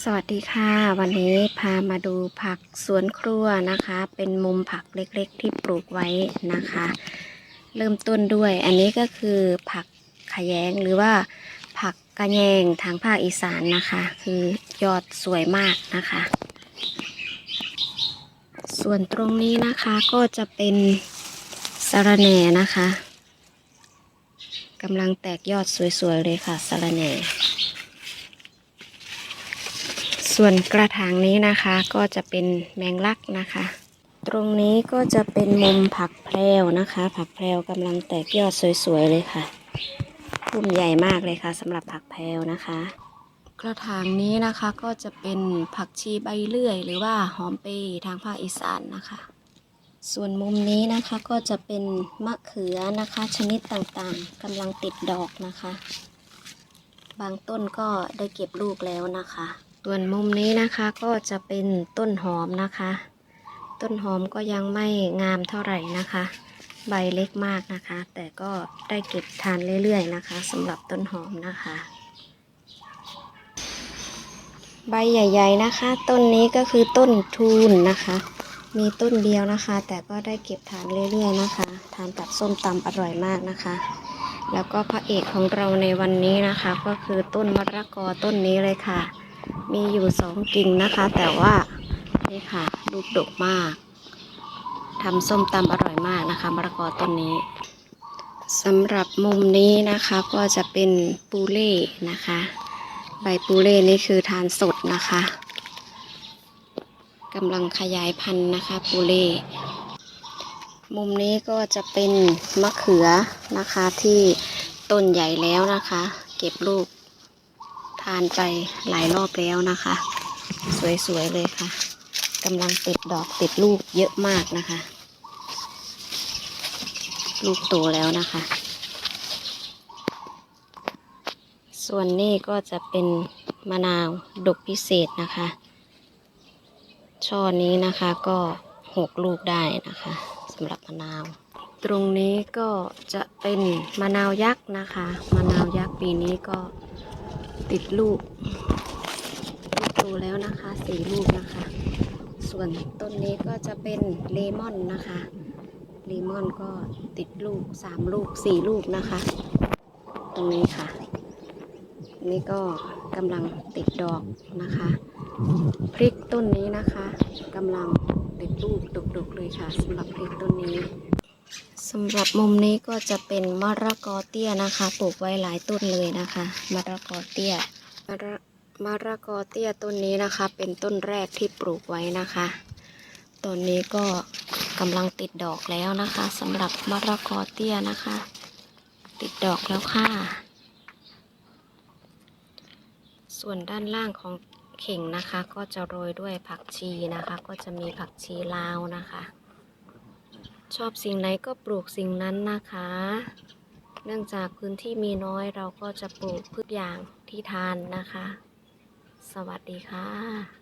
สวัสดีค่ะ วันนี้พามาดูผักสวนครัวนะคะ เป็นมุมผักเล็กๆ ที่ปลูกไว้นะคะ เริ่มต้นด้วยอันนี้ก็คือผักขแยงหรือว่าผักกระแยงทางภาคอีสานนะคะ คือยอดสวยมากนะคะ ส่วนตรงนี้นะคะก็จะเป็นสะระแหน่นะคะกำลังแตกยอดสวยๆเลยค่ะสะระแหน่ ส่วนกระถางนี้นะคะก็จะเป็นแมงลักนะคะ ตรงนี้ก็จะเป็นมุมผักแพรวนะคะ ผักแพรวกำลังแตกยอดสวยๆเลยค่ะพุ่มใหญ่มากเลยค่ะสำหรับผักแพรวนะคะ กระถางนี้นะคะก็จะเป็นผักชีใบเลื่อย หรือว่าหอมเปรย์ทางภาคอีสานนะคะ ส่วนมุมนี้นะคะก็จะเป็นมะเขือนะคะ ชนิดต่างๆกำลังติดดอกนะคะ บางต้นก็ได้เก็บลูกแล้วนะคะ ส่วนมุมนี้นะคะก็จะเป็นต้นหอมนะคะ ต้นหอมก็ยังไม่งามเท่าไหร่นะคะ ใบเล็กมากนะคะ แต่ก็ได้เก็บทานเรื่อยๆนะคะสำหรับต้นหอมนะคะ ใบใหญ่ ๆนะคะ ต้นนี้ก็คือต้นทูนนะคะ มีต้นเดียวนะคะ แต่ก็ได้เก็บทานเรื่อยๆนะคะ ทานกับส้มตำอร่อยมากนะคะแล้วก็พระเอกของเราในวันนี้นะคะ ก็คือต้นมะระกอต้นนี้เลยค่ะ มีอยู่สองกิ่งนะคะ แต่ว่านี่ค่ะลูกดกมากทำส้มตำอร่อยมากนะคะมะระกอต้นนี้สำหรับมุมนี้นะคะก็จะเป็นปูเล่นะคะ ใบปูเล่นี่คือทานสดนะคะกำลังขยายพันธุ์นะคะปูเล่มุมนี้ก็จะเป็นมะเขือนะคะที่ต้นใหญ่แล้วนะคะ เก็บลูก ทานไปหลายรอบแล้วนะคะ สวยๆเลยค่ะกำลังติดดอกติดลูกเยอะมากนะคะ ลูกโตแล้วนะคะ ส่วนนี้ก็จะเป็นมะนาวดกพิเศษนะคะ ช่อนี้นะคะก็หกลูกได้นะคะสำหรับมะนาว ตรงนี้ก็จะเป็นมะนาวยักษ์นะคะ มะนาวยักษ์ปีนี้ก็ ติดลูกลูกโตแล้วนะคะสี่ลูกนะคะ ส่วนต้นนี้ก็จะเป็นเลมอนนะคะเลมอนก็ติดลูกสามลูกสี่ลูกนะคะ ตรงนี้ค่ะ นี่ก็กำลังติดดอกนะคะ พริกต้นนี้นะคะกำลังติดลูกดกๆเลยค่ะสำหรับพริกต้นนี้ สำหรับมุมนี้ก็จะเป็นมะระกอเตี้ยนะคะ ปลูกไว้หลายต้นเลยนะคะมะระกอเตี้ยมะระมะระกอเตี้ยต้นนี้นะคะ เป็นต้นแรกที่ปลูกไว้นะคะต้นนี้ก็กำลังติดดอกแล้วนะคะสำหรับมะระกอเตี้ยนะคะ ติดดอกแล้วค่ะ ส่วนด้านล่างของเข่งนะคะ ก็จะโรยด้วยผักชีนะคะ ก็จะมีผักชีลาวนะคะ ชอบสิ่งไหนก็ปลูกสิ่งนั้นนะคะ เนื่องจากพื้นที่มีน้อยเราก็จะปลูกพืชอย่างที่ทานนะคะ สวัสดีค่ะ